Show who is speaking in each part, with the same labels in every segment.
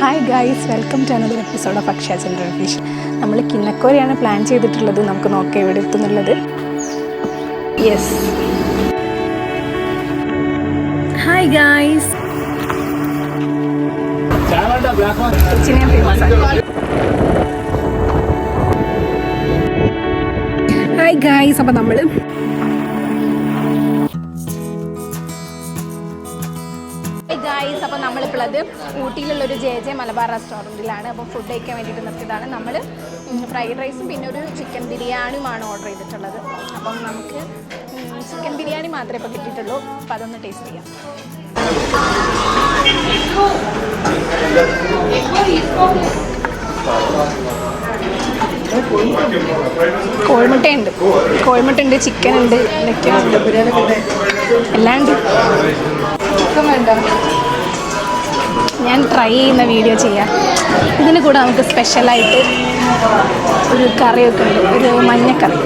Speaker 1: Hi guys welcome to another episode of Akshaya Chandra fish നമ്മൾ കിന്നക്കോരയാണ് plan ചെയ്തിട്ടുള്ളത്. നമുക്ക് നോക്കാം ഇവിടെ എത്തുന്നുള്ളത്. യെസ് ഹായ് ഗായ്സ് കൊച്ചിനെ ഫേമസ് ആണ് ഹായ് ഗായ്സ് അപ്പോൾ നമ്മൾ ഗായ്സ് അപ്പോൾ നമ്മളിപ്പോൾ ഊട്ടിയിലുള്ള ഒരു ജെ ജെ മലബാർ റെസ്റ്റോറന്റിലാണ്. അപ്പോൾ ഫുഡ് കഴിക്കാൻ വേണ്ടിയിട്ട് നിർത്തിയതാണ്. നമ്മൾ ഫ്രൈഡ് റൈസും പിന്നെ ഒരു ചിക്കൻ ബിരിയാണിയുമാണ് ഓർഡർ ചെയ്തിട്ടുള്ളത്. അപ്പം നമുക്ക് ചിക്കൻ ബിരിയാണി മാത്രമേ ഇപ്പോൾ കിട്ടിയിട്ടുള്ളൂ. അപ്പം അതൊന്ന് ടേസ്റ്റ് ചെയ്യാം. കോഴിമുട്ടയുണ്ട്. കോഴിമുട്ട ഉണ്ട് ചിക്കൻ ഉണ്ട് എല്ലാം ഉണ്ട് ഞാൻ ട്രൈ ചെയ്യുന്ന വീഡിയോ ചെയ്യാം. ഇതിന് കൂടെ നമുക്ക് സ്പെഷ്യലായിട്ട് ഒരു കറിയൊക്കെ ഉണ്ട്. ഒരു മഞ്ഞക്കറി.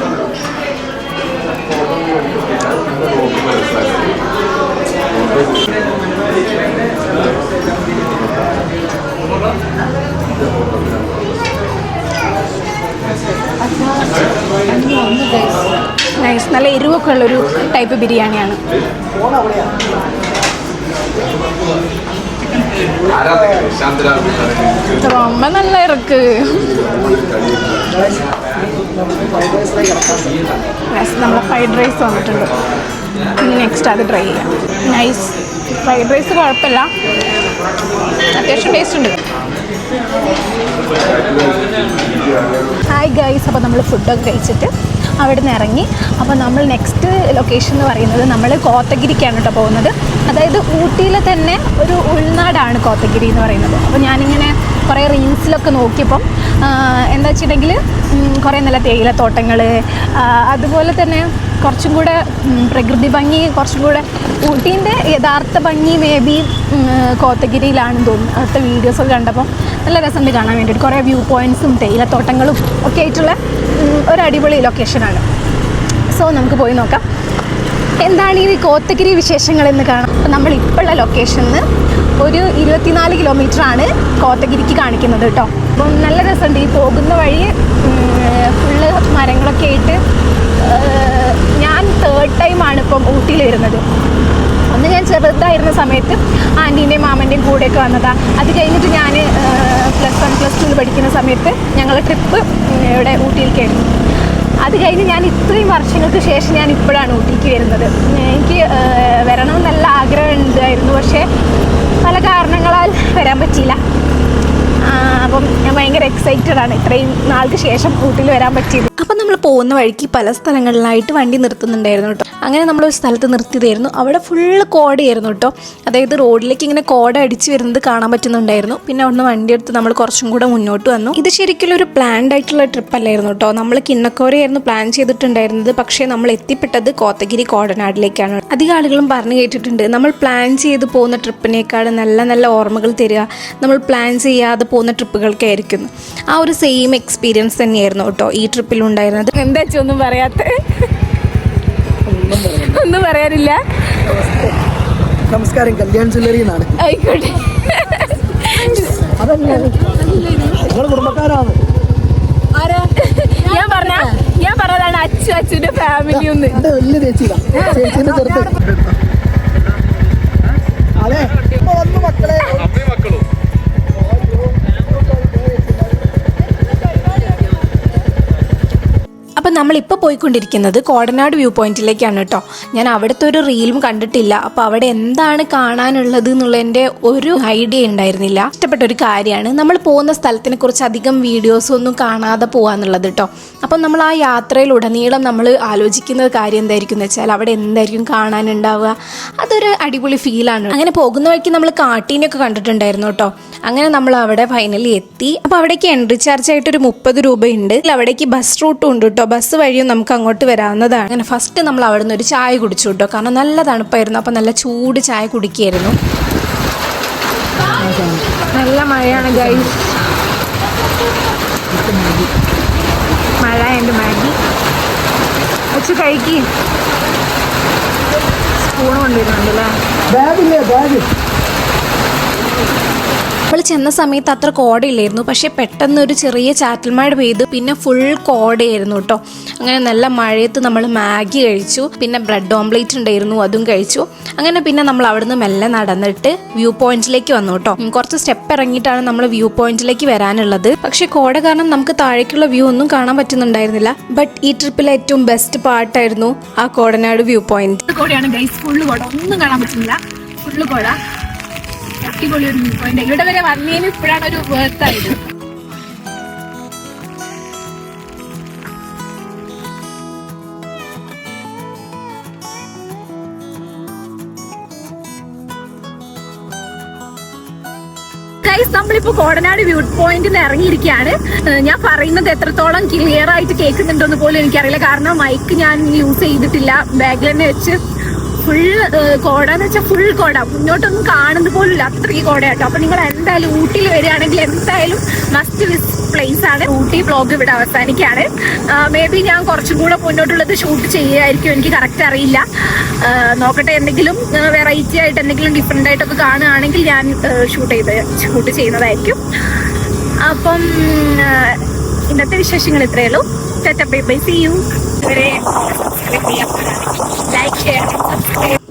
Speaker 1: നൈസ് നല്ല എരിവൊക്കെ ഉള്ളൊരു ടൈപ്പ് ബിരിയാണിയാണ്. ரொம்ப நல்லா இருக்கு നെക്സ്റ്റ് നമ്മളെ ഫ്രൈഡ് റൈസ് വന്നിട്ടുണ്ട് ഇനി നെക്സ്റ്റ് അത് ട്രൈ ചെയ്യാം നൈസ് ഫ്രൈഡ് റൈസ് കുഴപ്പമില്ല അത്യാവശ്യം ടേസ്റ്റ് ഉണ്ട് ഹായ് ഗൈസ് അപ്പോൾ നമ്മൾ ഫുഡൊക്കെ കഴിച്ചിട്ട് അവിടെ നിന്ന് ഇറങ്ങി. അപ്പോൾ നമ്മൾ നെക്സ്റ്റ് ലൊക്കേഷൻ എന്ന് പറയുന്നത് നമ്മൾ കോത്തഗിരിക്കാണ് കേട്ടോ പോകുന്നത്. അതായത് ഊട്ടിയിലെ തന്നെ ഒരു ഉൾനാടാണ് കോത്തഗിരി എന്ന് പറയുന്നത്. അപ്പോൾ ഞാനിങ്ങനെ കുറേ റീൽസിലൊക്കെ നോക്കിയപ്പം എന്താ വെച്ചിട്ടുണ്ടെങ്കിൽ കുറേ നല്ല തേയിലത്തോട്ടങ്ങൾ അതുപോലെ തന്നെ കുറച്ചും കൂടെ പ്രകൃതി ഭംഗി കുറച്ചും കൂടെ ഊട്ടീന്റെ യഥാർത്ഥ ഭംഗി മേ ബി കോത്തഗിരിയിലാണെന്ന് തോന്നുന്നു. അടുത്ത വീഡിയോസൊക്കെ കണ്ടപ്പം നല്ല രസമുണ്ട് കാണാൻ വേണ്ടിയിട്ട്. കുറേ വ്യൂ പോയിന്റ്സും തേയിലത്തോട്ടങ്ങളും ഒക്കെ ആയിട്ടുള്ള ഒരു അടിപൊളി ലൊക്കേഷനാണ് സോ നമുക്ക് പോയി നോക്കാം. എന്താണ് ഈ കോത്തഗിരി വിശേഷങ്ങൾ എന്ന് കാണാം. അപ്പോൾ നമ്മൾ ഇപ്പോഴുള്ള ലൊക്കേഷനിൽ ഒരു ഇരുപത്തിനാല് കിലോമീറ്റർ ആണ് കോത്തഗിരിക്ക് കാണിക്കുന്നത് കേട്ടോ അപ്പം നല്ല രസമുണ്ട്. ഈ പോകുന്ന വഴി ഫുള്ള് മരങ്ങളൊക്കെ ആയിട്ട് ഞാൻ തേർഡ് ടൈമാണ് ഇപ്പം ഊട്ടിയിൽ വരുന്നത് അന്ന് ഞാൻ ചെറുതായിരുന്ന സമയത്ത് ആന്റീന്റെയും മാമന്റെയും കൂടെയൊക്കെ വന്നതാണ് അത് കഴിഞ്ഞിട്ട് ഞാൻ പ്ലസ് വൺ പ്ലസ് ടുവിൽ പഠിക്കുന്ന സമയത്ത് ഞങ്ങൾ ട്രിപ്പ് ഇവിടെ ഊട്ടിയിലേക്കായിരുന്നു അത് കഴിഞ്ഞ് ഞാൻ ഇത്രയും വർഷങ്ങൾക്ക് ശേഷം ഞാൻ ഇപ്പോഴാണ് ഊട്ടിക്ക് വരുന്നത്. എനിക്ക് വരണമെന്നല്ല വരണം നല്ല ആഗ്രഹം ഉണ്ടായിരുന്നു. പക്ഷേ പല കാരണങ്ങളാൽ വരാൻ പറ്റിയില്ല. അപ്പം ഞാൻ ഭയങ്കര എക്സൈറ്റഡ് ആണ്. ഇത്രയും നാൾക്ക് ശേഷം കൂട്ടിൽ വരാൻ പറ്റിയത്. അപ്പം നമ്മൾ പോകുന്ന വഴിക്ക് പല സ്ഥലങ്ങളിലായിട്ട് വണ്ടി നിർത്തുന്നുണ്ടായിരുന്നു കേട്ടോ. അങ്ങനെ ഒരു സ്ഥലത്ത് നിർത്തിയതായിരുന്നു. അവിടെ ഫുള്ള് കോടയായിരുന്നു കേട്ടോ. അതായത് റോഡിലേക്ക് ഇങ്ങനെ കോട അടിച്ച് വരുന്നത് കാണാൻ പറ്റുന്നുണ്ടായിരുന്നു. പിന്നെ അവിടുന്ന് വണ്ടി എടുത്ത് നമ്മൾ കുറച്ചും കൂടെ മുന്നോട്ട് വന്നു. ഇത് ശരിക്കും ഒരു പ്ലാൻഡ് ആയിട്ടുള്ള ട്രിപ്പ് അല്ലായിരുന്നു കേട്ടോ. നമ്മൾ കിണ്ണക്കോരയായിരുന്നു പ്ലാൻ ചെയ്തിട്ടുണ്ടായിരുന്നത്. പക്ഷേ നമ്മൾ എത്തിപ്പെട്ടത് കോത്തഗിരി കോടനാടിലേക്കാണ്. അധികം ആളുകളും പറഞ്ഞു കേട്ടിട്ടുണ്ട്. നമ്മൾ പ്ലാൻ ചെയ്ത് പോകുന്ന ട്രിപ്പിനേക്കാൾ നല്ല നല്ല ഓർമ്മകൾ തരിക. നമ്മൾ പ്ലാൻ ചെയ്യാതെ ട്രിപ്പുകൾക്കായിരിക്കും ആ ഒരു സെയിം എക്സ്പീരിയൻസ് തന്നെയായിരുന്നു കേട്ടോ ഈ ട്രിപ്പിൽ ഉണ്ടായിരുന്നത് എന്താ വെച്ചാൽ ഒന്നും പറയാത്ത? ഒന്നും പറയാനില്ല.
Speaker 2: നമസ്കാരം കല്യാൺ ജ്വല്ലറി എന്നാണ്.
Speaker 1: ആയിക്കോട്ടെ.
Speaker 2: കുടുംബക്കാരാണ്.
Speaker 1: ഞാൻ പറഞ്ഞ ഞാൻ പറഞ്ഞതാണ് അച്ചു അച്ചുവിന്റെ ഫാമിലി ഒന്ന്
Speaker 2: എന്റെ വലിയ ചേച്ചിയില്ല ചേച്ചീന്റെ ചെറുത്ത് അതെ. വന്നു മക്കളെ.
Speaker 1: നമ്മളിപ്പോൾ പോയിക്കൊണ്ടിരിക്കുന്നത് കോടനാട് വ്യൂ പോയിന്റിലേക്കാണ് കേട്ടോ. ഞാൻ അവിടുത്തെ ഒരു റീലും കണ്ടിട്ടില്ല. അപ്പോൾ അവിടെ എന്താണ് കാണാനുള്ളത് എന്നുള്ളതിന്റെ ഒരു ഐഡിയ ഉണ്ടായിരുന്നില്ല. ഇഷ്ടപ്പെട്ട ഒരു കാര്യമാണ്. നമ്മൾ പോകുന്ന സ്ഥലത്തിനെ കുറിച്ച് അധികം വീഡിയോസ് ഒന്നും കാണാതെ പോകാന്നുള്ളത് കേട്ടോ. അപ്പം നമ്മൾ ആ യാത്രയിൽ ഉടനീളം നമ്മൾ ആലോചിക്കുന്ന കാര്യം എന്തായിരിക്കും എന്ന് വെച്ചാൽ അവിടെ എന്തായിരിക്കും കാണാനുണ്ടാവുക? അതൊരു അടിപൊളി ഫീലാണ് അങ്ങനെ പോകുന്ന വഴിക്ക് നമ്മൾ കാട്ടീനൊക്കെ കണ്ടിട്ടുണ്ടായിരുന്നു കേട്ടോ. അങ്ങനെ നമ്മൾ അവിടെ ഫൈനലി എത്തി. അപ്പോൾ അവിടേക്ക് എൻട്രി ചാർജ് ആയിട്ട് ഒരു മുപ്പത് രൂപയുണ്ട്. അവിടേക്ക് ബസ് റൂട്ടും ഉണ്ട് കേട്ടോ. ബസ് വഴിയും നമുക്ക് അങ്ങോട്ട് വരാവുന്നതാണ്. അങ്ങനെ ഫസ്റ്റ് നമ്മൾ അവിടെ നിന്ന് ഒരു ചായ കുടിച്ചു കേട്ടോ. കാരണം നല്ല തണുപ്പായിരുന്നു. അപ്പോൾ നല്ല ചൂട് ചായ കുടിക്കുകയായിരുന്നു. നല്ല മഴയാണ് ഗൈസ് മഴ ഉണ്ട് മാഗി. വെച്ച് കഴിക്ക്. സ്പൂൺ കൊണ്ടുവരുന്നുണ്ടല്ലേ?
Speaker 2: ബാഗില്ലേ ബാഗ്?
Speaker 1: നമ്മൾ ചെന്ന സമയത്ത് അത്ര കോടയില്ലായിരുന്നു. പക്ഷെ പെട്ടെന്ന് ഒരു ചെറിയ ചാറ്റൽമഴ പെയ്ത്. പിന്നെ ഫുൾ കോടയായിരുന്നു കേട്ടോ. അങ്ങനെ നല്ല മഴയത്ത് നമ്മൾ മാഗി കഴിച്ചു. പിന്നെ ബ്രെഡ് ഓംപ്ലേറ്റ് ഉണ്ടായിരുന്നു അതും കഴിച്ചു. അങ്ങനെ പിന്നെ നമ്മൾ അവിടുന്ന് മെല്ലെ നടന്നിട്ട് വ്യൂ പോയിന്റിലേക്ക് വന്നു കേട്ടോ. കുറച്ച് സ്റ്റെപ്പ് ഇറങ്ങിയിട്ടാണ് നമ്മൾ വ്യൂ പോയിന്റിലേക്ക് വരാനുള്ളത്. പക്ഷെ കോട കാരണം നമുക്ക് താഴേക്കുള്ള വ്യൂ ഒന്നും കാണാൻ പറ്റുന്നുണ്ടായിരുന്നില്ല. ബട്ട് ഈ ട്രിപ്പിലെ ഏറ്റവും ബെസ്റ്റ് പാർട്ടായിരുന്നു ആ കോടനാട് വ്യൂ പോയിന്റ്. ഒന്നും കാണാൻ പറ്റുന്നില്ല. ഫുള്ള് കോട. അടിപൊളി ഒരു വ്യൂ പോയിന്റ് ഇവിടെ വരെ വന്നതിന് ഇപ്പോഴാണ് ഒരു വേർത്തായത് ഗൈസ് നമ്മളിപ്പോ കോടനാട് വ്യൂ പോയിന്റിൽ ഇറങ്ങിയിരിക്കുകയാണ്. ഞാൻ പറയുന്നത് എത്രത്തോളം ക്ലിയർ ആയിട്ട് കേൾക്കുന്നുണ്ടോന്ന് പോലും എനിക്കറിയില്ല. കാരണം മൈക്ക് ഞാൻ യൂസ് ചെയ്തിട്ടില്ല. ബാഗിൽ തന്നെ വെച്ച് ഫുൾ കോട എന്ന് വെച്ചാൽ ഫുൾ കോട. മുന്നോട്ടൊന്നും കാണുന്ന പോലും ഇല്ല അത്രയും കോടയാട്ടോ. അപ്പൊ നിങ്ങൾ എന്തായാലും ഊട്ടിയിൽ വരികയാണെങ്കിൽ എന്തായാലും മസ്റ്റ് വിസ് പ്ലേസ് ആണ്. ഊട്ടി ബ്ലോഗ് ഇവിടെ അവസാനിക്കുകയാണ്. മേ ബി ഞാൻ കുറച്ചും കൂടെ മുന്നോട്ടുള്ളത് ഷൂട്ട് ചെയ്യുമായിരിക്കും എനിക്ക് കറക്റ്റ് അറിയില്ല. നോക്കട്ടെ എന്തെങ്കിലും വെറൈറ്റി ആയിട്ട് എന്തെങ്കിലും ഡിഫറെന്റ് ആയിട്ടൊക്കെ കാണുകയാണെങ്കിൽ ഞാൻ ഷൂട്ട് ചെയ്ത് ഷൂട്ട് ചെയ്യുന്നതായിരിക്കും. അപ്പം ഇന്നത്തെ വിശേഷങ്ങൾ ഇത്രയേ ഉള്ളൂ. Bye bye see you great. Hit. Like, share.